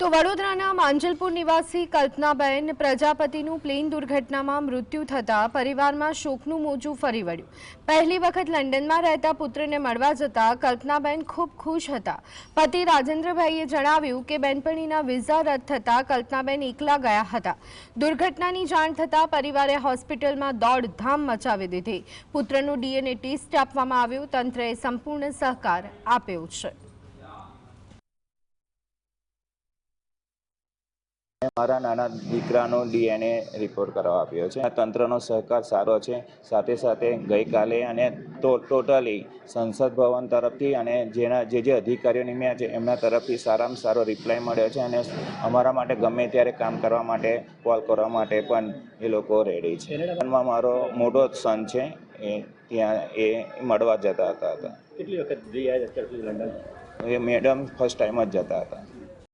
તો વડોદરાના માંજલપુર નિવાસી કલ્પનાબેન પ્રજાપતિનું પ્લેન દુર્ઘટનામાં મૃત્યુ થતાં પરિવારમાં શોકનું મોજું ફરી વળ્યું. પહેલી વખત લંડનમાં રહેતા પુત્રને મળવા જતા કલ્પનાબેન ખૂબ ખુશ હતા. પતિ રાજેન્દ્રભાઈએ જણાવ્યું કે બેનપણીના વિઝા રદ થતાં કલ્પનાબેન એકલા ગયા હતા. દુર્ઘટનાની જાણ થતાં પરિવારે હોસ્પિટલમાં દોડધામ મચાવી દીધી. પુત્રનું ડીએનએ ટેસ્ટ આપવામાં આવ્યું. તંત્રએ સંપૂર્ણ સહકાર આપ્યો છે. મારા નાના દીકરાનો ડીએનએ રિપોર્ટ કરવા આપ્યો છે. આ તંત્રનો સહકાર સારો છે. સાથે સાથે ગઈકાલે અને તો ટોટલી સંસદ ભવન તરફથી અને જેના જે જે અધિકારીઓ નિમ્યા છે એમના તરફથી સારામાં સારો રિપ્લાય મળ્યો છે અને અમારા માટે ગમે ત્યારે કામ કરવા માટે કોલ કરવા માટે પણ એ લોકો રેડી છે. મારો મોટો સન છે એ ત્યાં એ મળવા જતા હતા. કેટલી વખત એ મેડમ ફર્સ્ટ ટાઈમ જ જતા હતા.